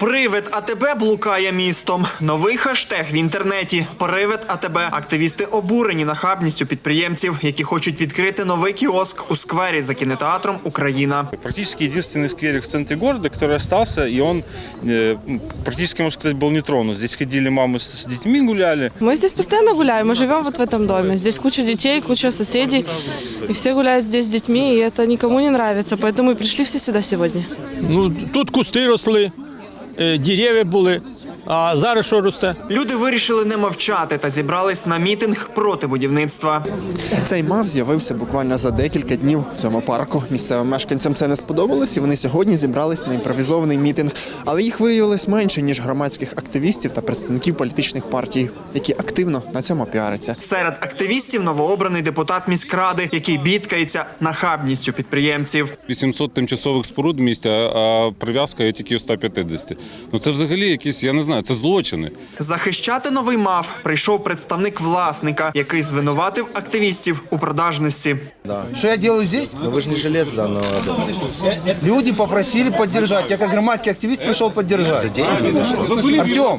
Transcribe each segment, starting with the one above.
Привид АТБ блукає містом. Новий хештег в інтернеті. Привид АТБ. Активісти обурені нахабністю підприємців, які хочуть відкрити новий кіоск у сквері за кінотеатром Україна. Практически единственный скверик в центре города, который остался, и он э, м, практически, можно сказать, был не тронут. Здесь ходили мамы с, с детьми, гуляли. Мы здесь постоянно гуляем, мы живем вот в этом доме. Здесь куча детей, куча соседей, и все гуляют здесь с детьми, и это никому не нравится, поэтому и пришли все сюда сегодня. Ну, тут кусти росли, е, дерев'я були, а зараз що росте? Люди вирішили не мовчати та зібрались на мітинг проти будівництва. Цей мав з'явився буквально за декілька днів в цьому парку. Місцевим мешканцям це не сподобалось, і вони сьогодні зібрались на імпровізований мітинг. Але їх виявилось менше ніж громадських активістів та представників політичних партій, які активно на цьому піаряться. Серед активістів новообраний депутат міськради, який бідкається нахабністю підприємців. 800 тимчасових споруд в місті, а а прив'язка є тільки 150. Ну це взагалі якісь, я не знаю, це злочини. Захищати новий мав прийшов представник власника, який звинуватив активістів у продажності. Что я делаю здесь? Но вы же не жилец данного дома. Люди попросили поддержать. Я как громадский активист пришел поддержать. Артем,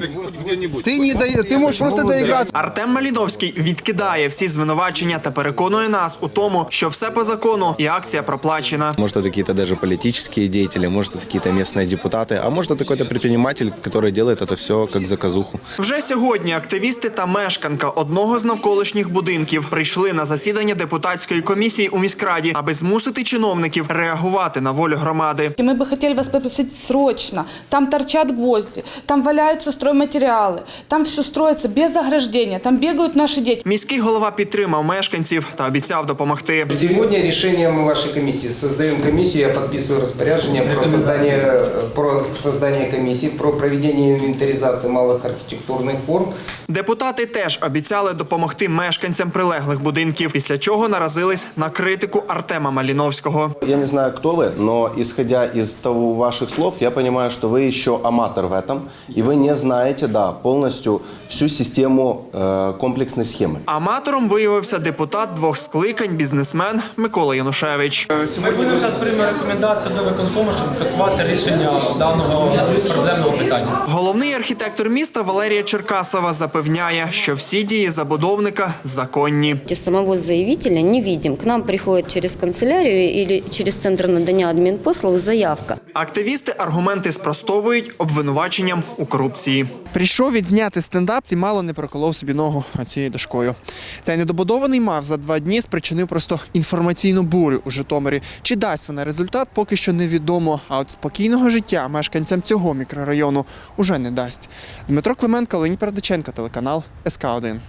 ты не до... ты можешь просто доиграться. Артем Маліновський відкидає всі звинувачення та переконує нас у тому, що все по закону і акція проплачена. Может, это какие-то даже политические деятели, может, это какие-то местные депутаты, а может, это какой-то предприниматель, который делает это все как заказуху. Вже сьогодні активісти та мешканка одного з навколишніх будинків прийшли на засідання депутатської комісії у міськраді, аби змусити чиновників реагувати на волю громади. И мы бы хотели вас попросить срочно. Там торчат гвозди, там валяются стройматериалы, там все строится без ограждения, там бегают наши дети. Міський голова підтримав мешканців та обіцяв допомогти. Сегодня решением вашей комиссии создаем комиссию, я подписываю распоряжение про создание, про создание комиссии, про проведение инвентаризации малых архитектурных форм. Депутати теж обіцяли допомогти мешканцям прилеглих будинків, після чого наразились на критику Артема Маліновського. Я не знаю, кто вы, но исходя из того ваших слов, я понимаю, что вы еще аматор в этом, и вы не знаете, да, полностью всю систему э, комплексной схемы. Аматором виявився депутат двох скликань, бізнесмен Микола Янушевич. Ми будемо зараз приймемо рекомендацію до виконкому, щоб скасувати рішення даного проблемного питання. Головний архітектор міста Валерія Черкасова запевняє, що всі дії забудовника законні. Самого заявителя не видим. К нам приходит через канцелярию или через центр надання адмінпослуг заявка. Активісти аргументи спростовують обвинуваченням у корупції. Прийшов відзняти стендап і мало не проколов собі ногу цією дошкою. Цей недобудований мав за два дні спричинив просто інформаційну бурю у Житомирі. Чи дасть вона результат, поки що невідомо. А от спокійного життя мешканцям цього мікрорайону уже не дасть. Дмитро Клименко, Леонід Передаченко, телеканал СК 1